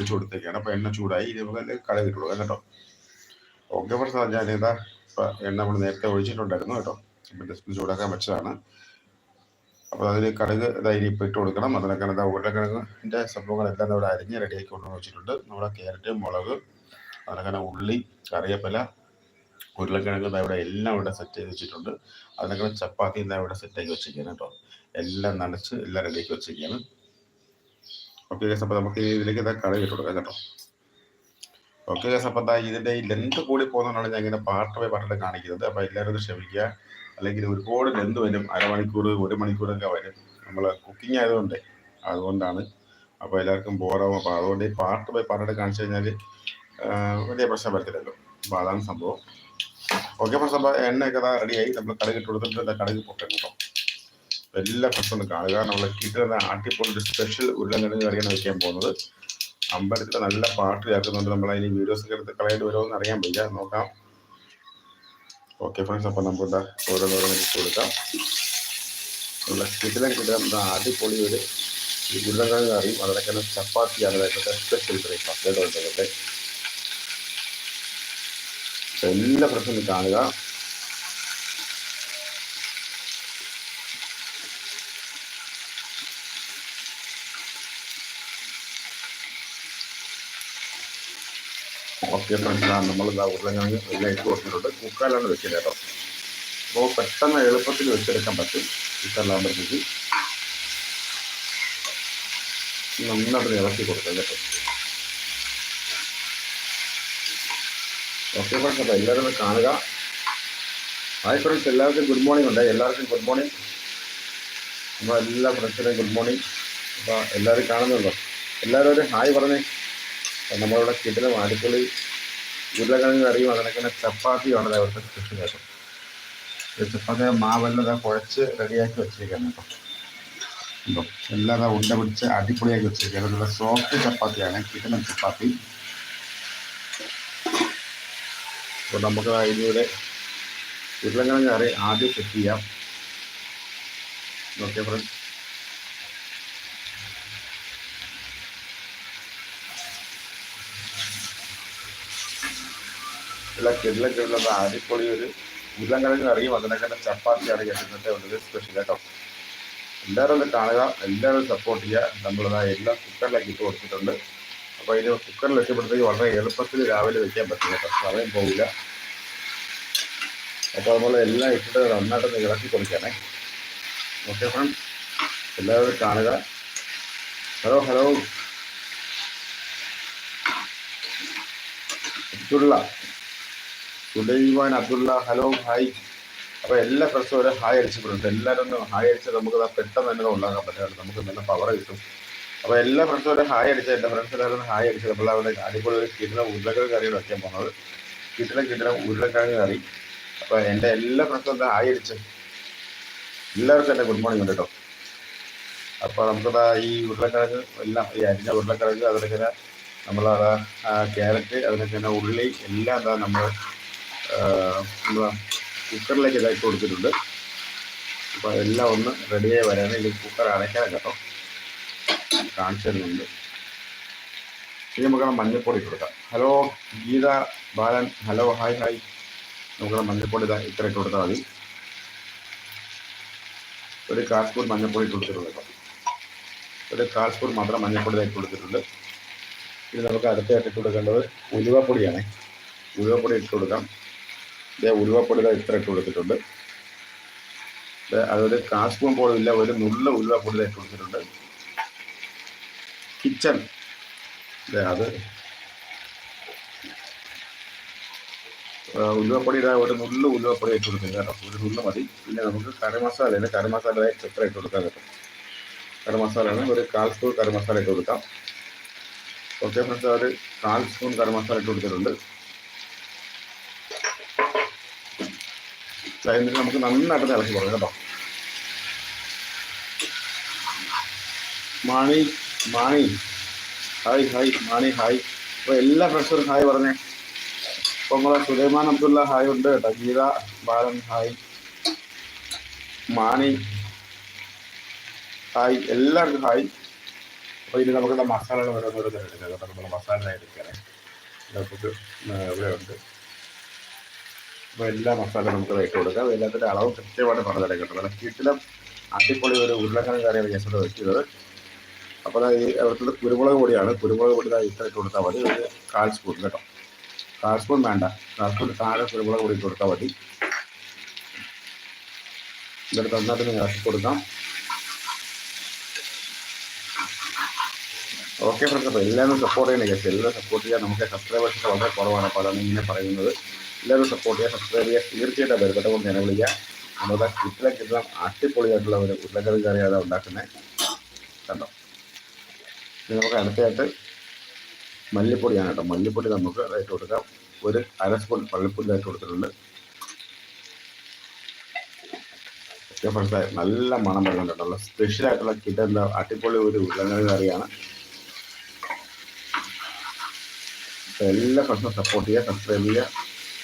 ഒഴിച്ചു കൊടുത്തേക്കാണ്. അപ്പോൾ എണ്ണ ചൂടായി ഇത് നമുക്ക് കളയിട്ടുള്ളൂ കേട്ടോ? ഓക്കെ പ്രസാദ് ഞാൻ ഇതാ എണ്ണ നമ്മൾ നേരത്തെ ഒഴിച്ചിട്ടുണ്ടായിരുന്നു കേട്ടോ. അപ്പം ജസ്റ്റ് ചൂടാക്കാൻ വെച്ചതാണ്. അപ്പോൾ അതിൽ കടുക് ഇതായി ഇപ്പം ഇട്ട് കൊടുക്കണം. അതിനൊക്കെ ഇതാ ഉരുളക്കിഴങ്ങിന്റെ സംഭവങ്ങളെല്ലാം ഇവിടെ അരിഞ്ഞ് റെഡിയാക്കി കൊണ്ടു വെച്ചിട്ടുണ്ട്. നമ്മുടെ ക്യാരറ്റ് മുളക് അതിനൊക്കെ ഉള്ളി കറിയപ്പല ഉരുളക്കിഴങ്ങ് ഇതാ ഇവിടെ എല്ലാം ഇവിടെ സെറ്റ് ചെയ്ത് വെച്ചിട്ടുണ്ട്. അതിനൊക്കെ ചപ്പാത്തി ഇതാ ഇവിടെ സെറ്റാക്കി വെച്ചിരിക്കുകയാണ് കേട്ടോ. എല്ലാം നനച്ച് എല്ലാം റെഡിയാക്കി വെച്ചിരിക്കുകയാണ്. ഓക്കെ ഗസ് അപ്പോൾ നമുക്ക് ഇതിലേക്ക് ഇതാ കളി വിട്ടു കൊടുക്കാം കേട്ടോ ഓക്കെ ഗസ് അപ്പോൾ എന്താ ഇതിന്റെ ഈ ലെന്ത് കൂടി പോകുന്നതാണ് ഞാൻ ഇങ്ങനെ പാർട്ട് ബൈ പാർട്ട് കാണിക്കുന്നത്. അപ്പോൾ എല്ലാവരും ക്ഷമിക്കുക അല്ലെങ്കിൽ ഒരുപാട് ലെന്ത് വരും. അരമണിക്കൂർ ഒരു മണിക്കൂറൊക്കെ വരും. നമ്മൾ കുക്കിംഗ് ആയതുകൊണ്ട്. അതുകൊണ്ടാണ്. അപ്പോൾ എല്ലാവർക്കും ബോറാവും അപ്പോൾ അതുകൊണ്ട് ഈ പാർട്ട് ബൈ പാർട്ട് കാണിച്ചു കഴിഞ്ഞാൽ വലിയ പ്രശ്നം വരത്തില്ലല്ലോ. അപ്പോൾ അതാണ് സംഭവം. ഓക്കെ ഫ്രണ്ട്സ് സംഭവം എണ്ണയൊക്കെ റെഡിയായി നമ്മൾ കടകിട്ട് കൊടുത്തിട്ട് കടുക് അപ്പോൾ എല്ലാ ഫ്രണ്ട്സ് ഒന്ന് കാണുക നമ്മൾ കിട്ടുന്ന ആട്ടിപ്പൊടി സ്പെഷ്യൽ ഉരുളങ്കിഴങ്ങ് കറിയാണ് വയ്ക്കാൻ പോകുന്നത്. അമ്പലത്തിൽ നല്ല പാട്ട് കേൾക്കുന്നുണ്ട് നമ്മൾ അതിന് വീഡിയോസ് ഒക്കെ എടുത്ത് കളയേണ്ടി വരുമെന്ന് അറിയാൻ വയ്യ. നോക്കാം. ഓക്കെ ഫ്രണ്ട്സ് അപ്പോൾ നമുക്ക് എന്താ ഓരോന്നോരോന്ന് ഇട്ട് കൊടുക്കാം. നമ്മുടെ കിടിലം കിട്ടുന്ന എന്താ അടിപൊളി ഒരു ഈ ഉരുളക്കിഴങ്ങ് കറിയും അതിലൊക്കെ ചപ്പാത്തിയാണ് അതൊക്കെ സ്പെഷ്യൽ ബ്രേക്ക്ഫാസ്റ്റ് കേട്ടോ എല്ലാ പ്രശ്നം കാണുക. ഓക്കെ ഫ്രണ്ട്സ് നമ്മൾ ഇതാ ഉരുളക്കിഴങ്ങ് എല്ലാം ഇട്ട് കൊടുത്തിട്ടുണ്ട്. കുക്കറിലാണ് വെക്കുന്നത് കേട്ടോ. അപ്പോൾ പെട്ടെന്ന് എളുപ്പത്തിൽ വെച്ചെടുക്കാൻ പറ്റും. കുക്കറിലാകുമ്പോഴത്തേക്ക് നന്നായിട്ട് ഇളക്കി കൊടുക്കാം കേട്ടോ. ഓക്കെ ഫ്രണ്ട്സ് അപ്പോൾ എല്ലാവരും കാണുക. ഹായ് ഫ്രണ്ട്സ് എല്ലാവർക്കും ഗുഡ് മോർണിംഗ് ഉണ്ട്. എല്ലാവർക്കും ഗുഡ് മോർണിംഗ് അപ്പോൾ എല്ലാ ഫ്രണ്ട്സിനും ഗുഡ് മോർണിംഗ് അപ്പോൾ എല്ലാവരും കാണുന്നുണ്ടോ? എല്ലാവരും ഒരു ഹായ് പറഞ്ഞേ. നമ്മളിവിടെ കിടിലം അടുക്കളി ഉരുളക്കിഴങ്ങ് കറിയും അതിനൊക്കെ ചപ്പാത്തിയാണ് അവിടുത്തെ സ്പെഷ്യൽ കേട്ടോ ചപ്പാത്തി മാവെല്ലാം കുഴച്ച് റെഡിയാക്കി വെച്ചിരിക്കുകയാണ് കേട്ടോ. ഉണ്ടോ? എല്ലാം ഉണ്ട പിടിച്ച് അടിപൊളിയാക്കി വെച്ചിരിക്കുകയാണ്. നല്ല സോഫ്റ്റ് ചപ്പാത്തിയാണ് കിടിലം ചപ്പാത്തി. അപ്പോൾ നമുക്ക് ഇതിലൂടെ ഉരുളക്കിഴങ്ങ് കറി ആദ്യം സെറ്റ് ചെയ്യാം. ഓക്കെ ഫ്രണ്ട്സ് എല്ലാ കിടലൊക്കെയുള്ള അടിപൊളി ഒരു ഉരുളങ്കിഴങ്ങ് കറിയും അതിനൊക്കെ ചപ്പാത്തി ആണ് ഇന്നത്തെ ഒരു സ്പെഷ്യൽ കേട്ടോ. എല്ലാവരും ഒന്ന് കാണുക. എല്ലാവരും സപ്പോർട്ട് ചെയ്യുക. നമ്മളിതാ എല്ലാം കുക്കറിലേക്ക് ഇട്ട് കൊടുത്തിട്ടുണ്ട്. അപ്പോൾ ഇത് കുക്കറിൽ വെച്ചപ്പോഴത്തേക്ക് വളരെ എളുപ്പത്തിൽ രാവിലെ വെക്കാൻ പറ്റില്ല കേട്ടോ. സമയം പോകില്ല അപ്പോൾ നമ്മൾ എല്ലാം ഇട്ടിട്ട് നന്നായിട്ടൊന്ന് ഇളക്കി കൊടുക്കണേ ഓക്കെ ഫ്രണ്ട് എല്ലാവരും കാണുക. Hello hello Abdullah Sulaiman Abdullah hello hi. അപ്പോൾ എല്ലാ ഫ്രണ്ട്സും ഹായ് അടിച്ചിട്ടുണ്ട്. എല്ലാവരും ഒന്ന് ഹായ് അടിച്ചാൽ നമുക്ക് പെട്ടെന്ന് തന്നെ ഉണ്ടാക്കാൻ പറ്റില്ല നമുക്ക് നല്ല പവർ കിട്ടും. അപ്പോൾ എല്ലാ ഫ്രണ്ട്സും ഹായ് അടിച്ചാൽ എന്റെ ഫ്രണ്ട്സ് എല്ലാവരും ഹായ് അടിച്ചത് അപ്പോൾ അവിടെ അടിപൊളി ഒരു കിടിലം ഉരുളക്കിഴങ്ങ് കറിയാണ് വയ്ക്കാൻ പോകുന്നത്. കിടിലം കിടിലം ഉരുളക്കിഴങ്ങ് കറി. അപ്പോൾ എന്റെ എല്ലാ ഫ്രണ്ട്സും ഒന്ന് ഹായ് അടിച്ച്. എല്ലാവർക്കും എന്റെ ഗുഡ് മോർണിംഗ് ഉണ്ട് കേട്ടോ. അപ്പോൾ നമുക്കത് ഈ ഉരുളക്കിഴങ്ങ് എല്ലാം ഈ അരിഞ്ഞ ഉരുളക്കിഴങ്ങ് അതിലൊക്കെ നമ്മൾ ക്യാരറ്റ് അതിനൊക്കെ തന്നെ ഉള്ളി എല്ലാം എന്താ നമ്മൾ നമ്മൾ കുക്കറിലേക്ക് ഇതാക്കി കൊടുത്തിട്ടുണ്ട്. അപ്പോൾ അതെല്ലാം ഒന്ന് റെഡിയായി വരാൻ ഇതിൽ കുക്കർ അടയ്ക്കാൻ കേട്ടോ. കാണിച്ചു തരുന്നുണ്ട് ഇനി നമുക്ക് മഞ്ഞൾപ്പൊടി കൊടുക്കാം. Hello Geetha Balan hello hi hi. നമുക്ക് മഞ്ഞൾപ്പൊടി ഇതാ ഇത്ര കൊടുത്താൽ മതി. ഒരു കാൽ സ്പൂൺ മഞ്ഞൾപ്പൊടി കൊടുത്തിട്ടുണ്ട് കേട്ടോ. ഒരു കാൽ സ്പൂൺ മാത്രം മഞ്ഞൾപ്പൊടി ഇതാക്കി കൊടുത്തിട്ടുണ്ട്. ഇനി നമുക്ക് അടുത്ത ഇട്ട് കൊടുക്കേണ്ടത് ഉലുവപ്പൊടിയാണ്. ഉലുവപ്പൊടി ഇട്ട് കൊടുക്കാം. ഇതേ ഉലുവപ്പൊടി ഇതാ ഇത്ര ഇട്ട് കൊടുത്തിട്ടുണ്ട്. അതൊരു കാസ്പൂൺ പോലും ഇല്ല ഒരു നുള്ള ഉലുവപ്പൊടി ഇതാ ഇട്ട് കൊടുത്തിട്ടുണ്ട്. കിച്ചൺ. അത്. ഉലുവപ്പൊടി ഇതാ ഒരു നുള്ള ഉലുവപ്പൊടി ഇട്ട് കൊടുക്കുക കേട്ടോ. ഒരു നുള്ള മതി. പിന്നെ നമുക്ക് കരമസാല മസാല കറി മസാല എത്ര ഇട്ട് കൊടുക്കാൻ കേട്ടോ. കറി മസാലയാണ് ഒരു കാൽ സ്പൂൺ കരമസാല മസാല ഇട്ട് കൊടുക്കാം. ഓക്കെ ഫ്രണ്ട്സ് ഒരു കാൽ സ്പൂൺ കരമസാല മസാല ഇട്ട് കൊടുത്തിട്ടുണ്ട്. എന്നിട്ട് നമുക്ക് നന്നായിട്ട് ഇളക്കി കൊടുക്കാം കേട്ടോ. Mani Mani. Hi hi Mani hi. അപ്പോൾ എല്ലാ ഫ്രണ്ട്സും ഹായ് പറഞ്ഞേ. അപ്പോൾ നമ്മളെ സുലൈമാൻ അബ്ദുള്ള ഹായ് ഉണ്ട് കേട്ടോ. ഗീത ബാലൻ ഹായ്. മാണി. ഹായ് എല്ലാവർക്കും ഹായ്. അപ്പോൾ ഇനി നമുക്ക് മസാലകൾ വരുന്ന എടുക്കാം കേട്ടോ. നമ്മൾ മസാല എടുക്കണേ നമുക്ക് ഇവിടെ ഉണ്ട്. അപ്പോൾ എല്ലാ മസാലയും നമുക്ക് ഇട്ട് കൊടുക്കാം. എല്ലാത്തിന്റെ അളവ് കൃത്യമായിട്ട് പറഞ്ഞിട്ട് കേട്ടോ. നല്ല അടിപൊളി ഒരു ഉരുളക്കിഴങ്ങ് കറിയാണ് ഞാൻ ഇവിടെ വെക്കുന്നത് അപ്പോൾ ഈ അവിടുത്തെ കുരുമുളക് പൊടിയാണ്. കുരുമുളക് പൊടി ഇത്ര ഇട്ട് കൊടുത്താൽ മതി. ഒരു കാൽ സ്പൂൺ കേട്ടോ. കാൽ സ്പൂൺ വേണ്ട. കാൽ സ്പൂൺ താഴെ കുരുമുളക് പൊടി ഇട്ട് കൊടുത്താൽ മതി. എന്നിട്ട് നന്നായിട്ട് ഇറക്കി കൊടുക്കാം. ഓക്കെ ഫ്രണ്ട്സ് അപ്പോൾ എല്ലാവരും സപ്പോർട്ട് ചെയ്യണം. എല്ലാവരും സപ്പോർട്ട് ചെയ്യാൻ നമുക്ക് സബ്സ്ക്രൈബേഴ്സ് വളരെ കുറവാണ്. അപ്പോൾ അതാണ് ഇങ്ങനെ പറയുന്നത്. എല്ലാവരും സപ്പോർട്ട് ചെയ്യുക സബ്സ്ക്രൈബ് ചെയ്യുക. തീർച്ചയായിട്ടും ബെൽബട്ടം കൊണ്ട് ഞാൻ വിളിക്കുക. നമ്മുടെ കിട്ടിലെ കിട്ടണം അടിപൊളിയായിട്ടുള്ള ഒരു ഉരുളക്കറി കറിയാണ് ഉണ്ടാക്കുന്നത്. കണ്ടോ? ഇനി നമുക്ക് അടുത്തായിട്ട് മല്ലിപ്പൊടിയാണ് കേട്ടോ. മല്ലിപ്പൊടി നമുക്ക് ഇട്ട് കൊടുക്കാം. ഒരു അര സ്പൂൺ മല്ലിപ്പൊടി ഇട്ട് കൊടുത്തിട്ടുണ്ട്. നല്ല മണം വരുന്നുണ്ട് കേട്ടോ. സ്പെഷ്യൽ ആയിട്ടുള്ള കിട്ടുന്ന അടിപൊളി ഒരു ഉരുളക്കറി കറിയാണ്. എല്ലാ ഫ്രണ്ട്സും സപ്പോർട്ട് ചെയ്യുക സബ്സ്ക്രൈബ് ചെയ്യുക.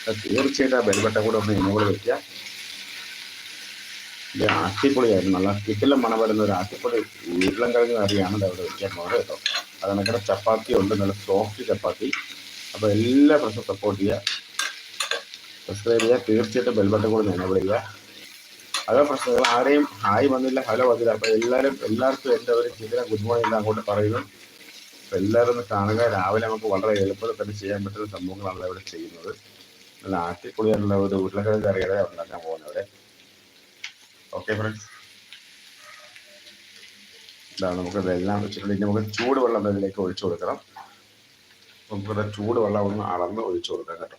തീർച്ചയായിട്ടും ആ ബെൽബട്ടൺ കൂടെ ഒന്ന് കൂടെ വെക്കുക. ആട്ടിപ്പൊളിയായിരുന്നു. നല്ല കിട്ടിലും മണം വരുന്ന ഒരു ആട്ടിപ്പൊളി ഉരുളം കിഴങ്ങ് കറിയാണ് അവിടെ വെക്കാൻ പോകുന്നത് കേട്ടോ. അത് കണക്കിടെ ചപ്പാത്തി ഉണ്ട്. നല്ല സോഫ്റ്റ് ചപ്പാത്തി. അപ്പോൾ എല്ലാ പ്രശ്നം സപ്പോർട്ട് ചെയ്യുക. സബ്സ്ക്രൈബ് ചെയ്യുക. തീർച്ചയായിട്ടും ബെൽബട്ടം കൂടെ നിങ്ങൾ വിളിക്കുക അതോ പ്രശ്നങ്ങൾ ആരെയും ഹായ് വന്നില്ല. ഹലോ വന്നില്ല. അപ്പോൾ എല്ലാവരും എല്ലാവർക്കും എന്റെ ഒരു ചില ഗുഡ് മോർണിംഗ് എല്ലാം അങ്ങോട്ട് പറയുന്നു. അപ്പോൾ എല്ലാവരും ഒന്ന് കാണുക. രാവിലെ നമുക്ക് വളരെ എളുപ്പത്തിൽ തന്നെ ചെയ്യാൻ പറ്റുന്ന സംഭവങ്ങളാണ് ഇവിടെ ചെയ്യുന്നത്. ഉള്ള ഒരു ഉരുളക്കിഴങ്ങ് കറിയുടെ ഉണ്ടാക്കാൻ പോകുന്നവിടെ. ഓക്കെ ഫ്രണ്ട്സ് ഇതാണ് നമുക്ക് ഇതെല്ലാം ഇനി നമുക്ക് ചൂട് വെള്ളം ഇതിലേക്ക് ഒഴിച്ചു കൊടുക്കണം. നമുക്കിത് ചൂട് വെള്ളം ഒന്ന് അളന്ന് ഒഴിച്ചു കൊടുക്കാം കേട്ടോ.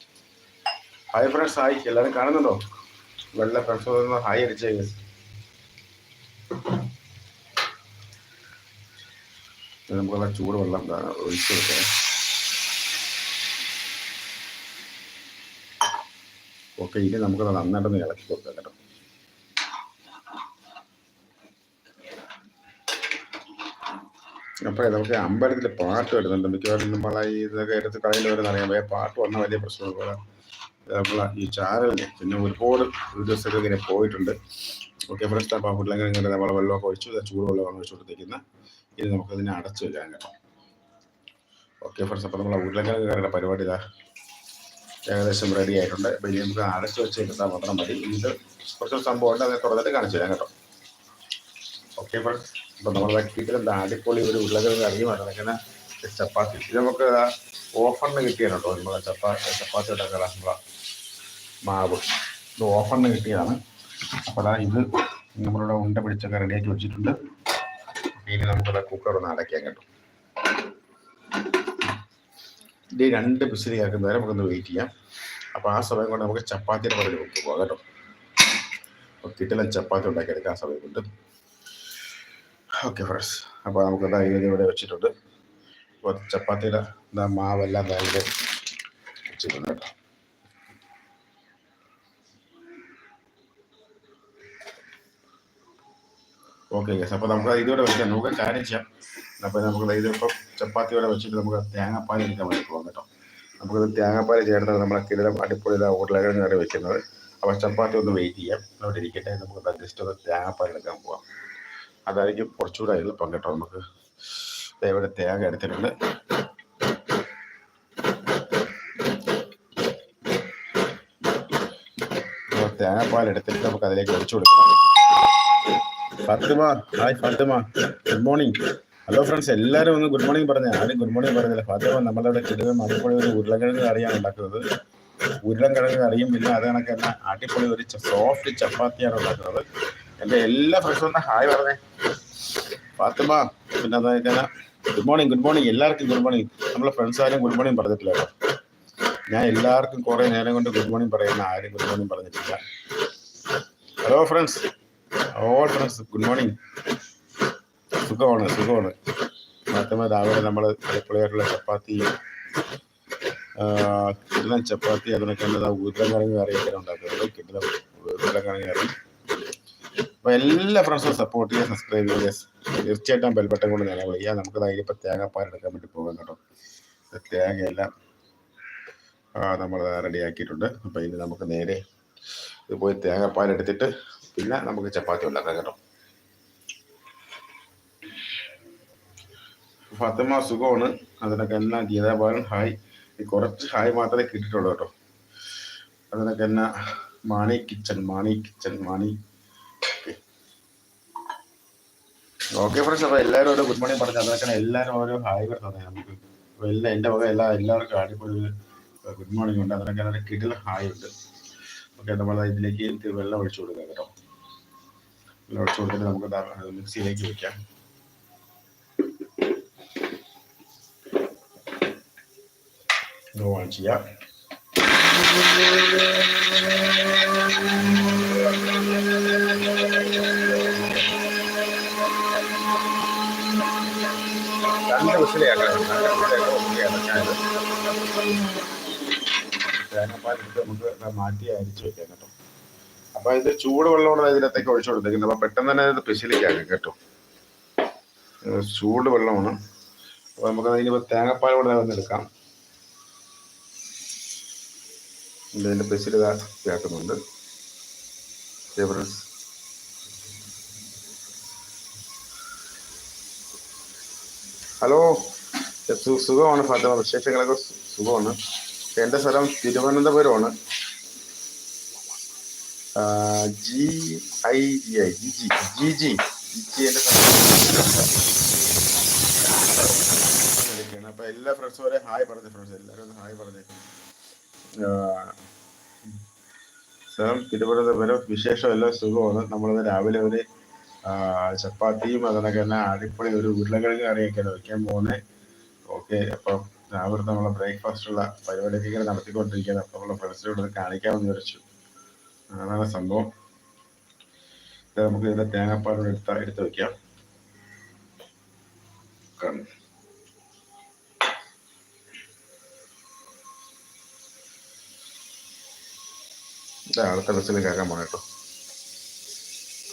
ഹായ് ഫ്രണ്ട്സ് ഹായ് എല്ലാവരും കാണുന്നുണ്ടോ? വെള്ള ഫ്രണ്ട്സ് ഒന്ന് ഹായ് അടിച്ചേ നമുക്കുള്ള ചൂട് വെള്ളം ഒഴിച്ചു കൊടുക്കാം. ഓക്കെ ഇനി നമുക്കത് നന്നായിട്ടൊന്ന് ഇളക്കി കൊടുക്കാം കേട്ടോ. അപ്പൊ നമുക്ക് അമ്പലത്തിൽ പാട്ട് വരുന്നുണ്ട്. മിക്കവാറും നമ്മളെ ഇതൊക്കെ എടുത്ത് കളയിൽ വരുന്ന അറിയാം. വേ പാട്ട് വന്ന വലിയ പ്രശ്നമുള്ള നമ്മളെ ഈ ചാനലിന് പിന്നെ ഒരുപാട് ഒരു ദിവസത്തേക്ക് ഇങ്ങനെ പോയിട്ടുണ്ട്. ഓക്കെ ഫ്രണ്ട്സ് അപ്പോൾ ഇങ്ങനെ നമ്മളെ വെള്ളമൊക്കെ ഒഴിച്ചു. ചൂട് വെള്ളമാണ് ഒഴിച്ചു കൊടുത്തിരിക്കുന്നത്. ഇനി നമുക്കതിനെ അടച്ചു വെക്കാൻ കേട്ടോ. ഓക്കെ ഫ്രണ്ട്സ് അപ്പോൾ നമ്മളെ ഉരുളക്കിഴങ്ങ് കറിയുടെ പരിപാടി ഇതാ ഏകദേശം റെഡി ആയിട്ടുണ്ട്. ഇനി നമുക്ക് അടച്ചു വെച്ച് എടുത്താൽ മാത്രം മതി. ഇത് കുറച്ച് സംഭവം ഉണ്ട്. അതിനെ തുറന്നിട്ട് കാണിച്ചു തരാം കേട്ടോ. ഓക്കെ ഫ്രണ്ട്സ് അപ്പോൾ നമ്മളെ കിട്ടിയിട്ടുണ്ട് അടിപൊളി ഒരു ഉരുളക്കിഴങ്ങ് കറിയുമാണ് അങ്ങനെ ചപ്പാത്തി. ഇത് നമുക്ക് ഓഫറിന് കിട്ടിയാണ് കേട്ടോ നമ്മളെ ചപ്പാത്തി ചപ്പാത്തി ഉണ്ടാക്കാൻ നമ്മളെ മാവ്. ഇത് ഓഫറിന് കിട്ടിയതാണ്. അപ്പോൾ അതാ ഇത് നമ്മളിവിടെ ഉണ്ട പിടിച്ചൊക്കെ റെഡിയാക്കി വെച്ചിട്ടുണ്ട്. ഇനി നമുക്കത് കുക്കർ ഒന്ന് അടയ്ക്കാൻ കേട്ടോ. ഇത് രണ്ട് പിസിലി വരെ നമുക്കൊന്ന് വെയിറ്റ് ചെയ്യാം. അപ്പോൾ ആ സമയം കൊണ്ട് നമുക്ക് ചപ്പാത്തിയുടെ പറഞ്ഞു വെക്ക് പോകാം കേട്ടോ. അപ്പോൾ കിട്ടില്ല ചപ്പാത്തി ഉണ്ടാക്കിയെടുക്കാം ആ സമയം കൊണ്ട് ഓക്കെ ഫ്രണ്ട്സ് അപ്പോൾ നമുക്ക് എന്താ ഇത് ഇവിടെ വെച്ചിട്ടുണ്ട്. അപ്പോൾ ചപ്പാത്തിയുടെ എന്താ മാവെല്ലാം ബാഗിൽ വെച്ചിട്ടുണ്ട് കേട്ടോ. ഓക്കെ യെസ് അപ്പോൾ നമുക്ക് ഇതുവരെ വെക്കാം നമുക്ക് കാര്യം ചെയ്യാം. അപ്പോൾ നമുക്ക് ഇതിപ്പം ചപ്പാത്തിയോടെ വെച്ചിട്ട് നമുക്ക് തേങ്ങാപ്പാൽ എടുക്കാൻ വേണ്ടി പോകാം കേട്ടോ. നമുക്കത് തേങ്ങാപ്പാൽ ചേർത്ത് നമ്മുടെ കിടലം അടിപൊളി ഉരുളക്കിഴങ്ങ് കറി വെക്കുന്നത്. അപ്പോൾ ചപ്പാത്തി ഒന്ന് വെയിറ്റ് ചെയ്യാം. അവിടെ ഇരിക്കട്ടെ. നമുക്ക് ജസ്റ്റ് ഒന്ന് തേങ്ങാപ്പാൽ എടുക്കാൻ പോവാം. അതായിരിക്കും കുറച്ചുകൂടെ എളുപ്പം കേട്ടോ. നമുക്ക് ഇവിടെ തേങ്ങ എടുത്തിട്ടുണ്ട്. തേങ്ങാപ്പാൽ എടുത്തിട്ട് നമുക്ക് അതിലേക്ക് ഒഴിച്ചു കൊടുക്കണം Fathima hi Fathima. Good morning hello friends എല്ലാവരും ഒന്ന് ഗുഡ് മോർണിംഗ് പറഞ്ഞു. ആരും ഗുഡ് മോർണിംഗ് പറഞ്ഞില്ല. ഫാത്തിമ നമ്മളുടെ കിടന്ന് മലപ്പുഴ ഒരു ഉരുളക്കിഴങ്ങ് കറിയാണ് ഉണ്ടാക്കുന്നത്. ഉരുളക്കിഴങ്ങ് കറിയും പിന്നെ അത് കണക്ക് തന്നെ അടിപൊളി ഒരു സോഫ്റ്റ് ചപ്പാത്തിയാണ് ഉണ്ടാക്കുന്നത്. എന്റെ എല്ലാ ഫ്രണ്ട്സും ഒന്ന് ഹായ് പറഞ്ഞേ. ഫാത്തിമ പിന്നെ അതായത് ഗുഡ് മോർണിംഗ് ഗുഡ് മോർണിംഗ് എല്ലാവർക്കും ഗുഡ് മോർണിംഗ് നമ്മളെ ഫ്രണ്ട്സ് ആരും ഗുഡ് മോർണിംഗ് പറഞ്ഞിട്ടില്ല ഞാൻ എല്ലാവർക്കും കുറേ നേരം കൊണ്ട് ഗുഡ് മോർണിംഗ് പറയുന്ന ആരും ഗുഡ് മോർണിംഗ് പറഞ്ഞിട്ടില്ല. Hello friends all friends good morning. സുഖമാണ് സുഖമാണ്. മാത്രമേ രാവിലെ നമ്മൾ അടിപൊളിയായിട്ടുള്ള ചപ്പാത്തി കിട്ടുന്ന ചപ്പാത്തി അതിനൊക്കെ എന്താ ഉരുളക്കിഴങ്ങ് കറിയൊക്കെ ഉണ്ടാക്കുന്നത് കിടലൻ ഉരുളക്കിഴങ്ങ് കറി. അപ്പോൾ എല്ലാ ഫ്രണ്ട്സും സപ്പോർട്ട് ചെയ്യുക സബ്സ്ക്രൈബ് ചെയ്യുക. തീർച്ചയായിട്ടും ബെൽബട്ടൺ കൊണ്ട് ഞാൻ വയ്യ. നമുക്ക് അതിലിപ്പോൾ പാൽ എടുക്കാൻ വേണ്ടി പോകാം കേട്ടോ. തേങ്ങയെല്ലാം നമ്മൾ റെഡിയാക്കിയിട്ടുണ്ട് അപ്പോൾ ഇനി നമുക്ക് നേരെ ഇത് പോയി തേങ്ങാപ്പാൽ എടുത്തിട്ട് പിന്നെ നമുക്ക് ചപ്പാത്തി ഉണ്ടാക്കാം കേട്ടോ. ഫാത്തിമ സുഖമാണ്. അതിനൊക്കെ എന്നാ ഗീതാബാലൻ ഹായ്. കുറച്ച് ഹായ് മാത്രമേ കിട്ടിയിട്ടുള്ളൂ കേട്ടോ. അതിനൊക്കെ എന്നാ Mani kitchen Mani kitchen Mani. Okay. Friends അപ്പോൾ എല്ലാവരും ഓരോ ഗുഡ് മോർണിംഗ് പറഞ്ഞു അതിനൊക്കെ എല്ലാവരും ഓരോ ഹായ് പറഞ്ഞു നമുക്ക്. എല്ലാം എന്റെ വക എല്ലാ എല്ലാവർക്കും അടിപൊളി ഗുഡ് മോർണിംഗ് ഉണ്ട്. അതിനൊക്കെ നല്ല കിടിൽ ഹായ് ഉണ്ട്. ഓക്കെ നമ്മൾ ഇതിലേക്ക് വെള്ളം ഒഴിച്ചു കൊടുക്കാം കേട്ടോ. ഒഴിച്ചു കൊടുത്തിട്ട് നമുക്ക് മിക്സിയിലേക്ക് വെക്കാം ഇത് ഓൺ ചെയ്യാം രണ്ട് ഓക്കെ അടക്കാത് തേങ്ങാപ്പാലെടുത്ത് നമുക്ക് മാറ്റി അരിച്ചു വെക്കാം കേട്ടോ അപ്പൊ ചൂട് വെള്ളമാണ് ഇതിനകത്തേക്ക് ഒഴിച്ചു കൊടുത്തേക്കുന്നത്. അപ്പൊ പെട്ടെന്ന് തന്നെ ഇത് സ്പെഷ്യലിക്കാക്കാം കേട്ടോ. ചൂട് വെള്ളമാണ്. അപ്പൊ നമുക്ക് അതിനിപ്പോ തേങ്ങാപ്പാൽ കൂടെ വന്നെടുക്കാം ഇതിന്റെ സ്പെഷ്യൽ ചേർക്കുന്നുണ്ട് ഹലോ. സുഖമാണ് ഫാത്തിമ. വിശേഷങ്ങളൊക്കെ സുഖമാണ്. എന്റെ സ്ഥലം തിരുവനന്തപുരമാണ്. G I G I G G G G G എന്റെ സ്ഥലം അപ്പൊ എല്ലാ ഫ്രണ്ട്സും വരെ ഹായ് പറഞ്ഞു ഫ്രണ്ട്സ് എല്ലാവരും ഒന്ന് ഹായ് പറഞ്ഞേക്കും സ്ഥലം തിരുവനന്തപുരം വിശേഷം എല്ലാം സുഖമാണ്. നമ്മളിന്ന് രാവിലെ ഒരു ചപ്പാത്തിയും അതിനൊക്കെ തന്നെ അടിപൊളി ഒരു ഉരുളക്കിഴങ്ങ് കറിയൊക്കെയാണ് വെക്കാൻ പോകുന്നത് ഓക്കെ അപ്പം രാവിലെ നമ്മളെ ബ്രേക്ക്ഫാസ്റ്റുള്ള പരിപാടിയൊക്കെ ഇങ്ങനെ നടത്തിക്കൊണ്ടിരിക്കുകയാണ്. അപ്പം നമ്മളെ ഫ്രണ്ട്സിനോട് കാണിക്കാമെന്ന് വിചാരിച്ചു. അതാണ് സംഭവം. നമുക്ക് ഇതിന്റെ തേങ്ങാപ്പാലോട് എടുത്ത എടുത്ത് വെക്കാം. അടുത്ത ബസ്സിൽ കേൾക്കാൻ പോണ കേട്ടോ.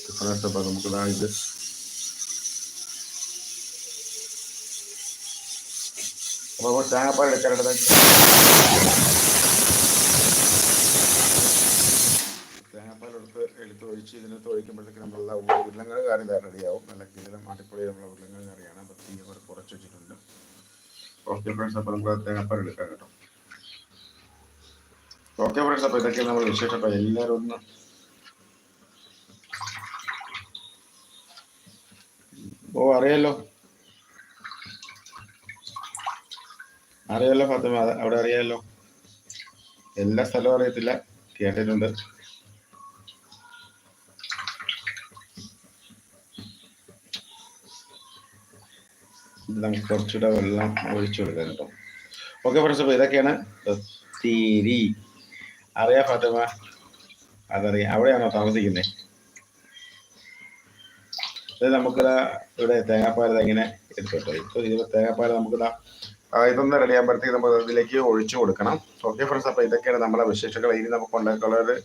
ഡിഫറൻസ് നമുക്ക് ഇത് അപ്പോൾ തേങ്ങാപ്പാൽ എടുക്കാനായിട്ട് തേങ്ങാപ്പാൽ എടുത്ത് എടുത്ത് ഒഴിച്ച് ഇതിനകത്ത് ഒഴിക്കുമ്പോഴത്തേക്ക് നമ്മളെല്ലാം കാര്യം വേറെ റെഡിയാവും നല്ല കിടിലം അടിപൊളി നമ്മളെ ഉരുളങ്ങൾ കറിയാണ്. അപ്പോൾ തീ അവർ കുറച്ച് വെച്ചിട്ടുണ്ട്. ഓക്കെ ഫ്രണ്ട്സ് അപ്പോൾ നമുക്ക് തേങ്ങാപ്പാൽ എടുക്കാം കേട്ടോ. ഓക്കെ ഫ്രണ്ട്സ് അപ്പോൾ ഇതൊക്കെ നമ്മൾ വിശേഷം എല്ലാവരും ഒന്ന് ഓ അറിയാലോ. അറിയാലോ ഫാത്തിമ? അവിടെ അറിയാലോ? എല്ലാ സ്ഥലവും അറിയത്തില്ല. കേട്ടിട്ടുണ്ട്. നമുക്ക് കുറച്ചുകൂടെ വെള്ളം ഒഴിച്ചു കൊടുക്കാം കേട്ടോ. ഓക്കെ ഫ്രണ്ട്സ് അപ്പോൾ ഇതൊക്കെയാണ് തീരി അറിയാ ഫാത്തിമ? അതറിയാം. അവിടെയാണോ താമസിക്കുന്നത് ഇത് നമുക്കിതാ ഇവിടെ തേങ്ങാപ്പാൽ ഇങ്ങനെ എടുത്തോട്ടോ ഇപ്പോൾ ഇതിപ്പോൾ തേങ്ങാപ്പാൽ നമുക്കിതാ ഇതൊന്ന് റെഡി ആകുമ്പോഴത്തേക്ക് നമ്മൾ ഇതിലേക്ക് ഒഴിച്ചു കൊടുക്കണം. ഓക്കെ ഫ്രണ്ട്സ് അപ്പോൾ ഇതൊക്കെയാണ് നമ്മളെ വിശേഷങ്ങൾ. ഇനി നമുക്ക് ഉണ്ടാക്കാനുള്ള ഒരു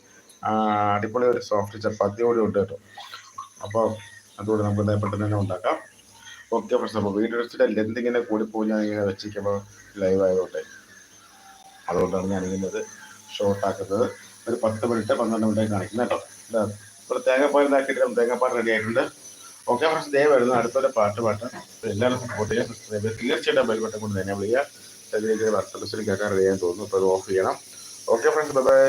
അടിപൊളി ഒരു സോഫ്റ്റ് ചപ്പാത്തി കൂടി ഉണ്ട് കേട്ടോ. അപ്പോൾ അതുകൊണ്ട് നമുക്ക് പെട്ടെന്ന് തന്നെ ഉണ്ടാക്കാം. ഓക്കെ ഫ്രണ്ട്സ് അപ്പോൾ എടുത്തിട്ട് ലെന്ത് ഇങ്ങനെ കൂടിപ്പോയി ഞാൻ ഇങ്ങനെ വെച്ചിരിക്കുമ്പോൾ ലൈവ് ആയതുകൊണ്ട്. അതുകൊണ്ടാണ് ഞാൻ ഇങ്ങനെ ഷോർട്ട് ആക്കുന്നത്. ഒരു പത്ത് മിനിറ്റ് പന്ത്രണ്ട് മിനിറ്റ് കാണിക്കുന്നത് കേട്ടോ. ഇപ്പോൾ തേങ്ങാപ്പാൽ ഇതാക്കിയിട്ട് തേങ്ങാപ്പാൽ റെഡി ആയിട്ടുണ്ട്. ഓക്കെ ഫ്രണ്ട്സ് ദേ വരുന്നു. അടുത്തൊരു പാട്ട് പാട്ട്. എല്ലാവരും സപ്പോർട്ട് ചെയ്യുക. സബ്സ്ക്രൈബ് തീർച്ചയായിട്ടും ബെൽ ബട്ടൺ കൊണ്ട് തന്നെ വിളിക്കുക അതിലേക്ക് അടുത്ത ബസ്സിൽ കേൾക്കാൻ റെഡി ആയി തോന്നുന്നു. അപ്പോൾ അത് ഓഫ് ചെയ്യണം. Okay friends bye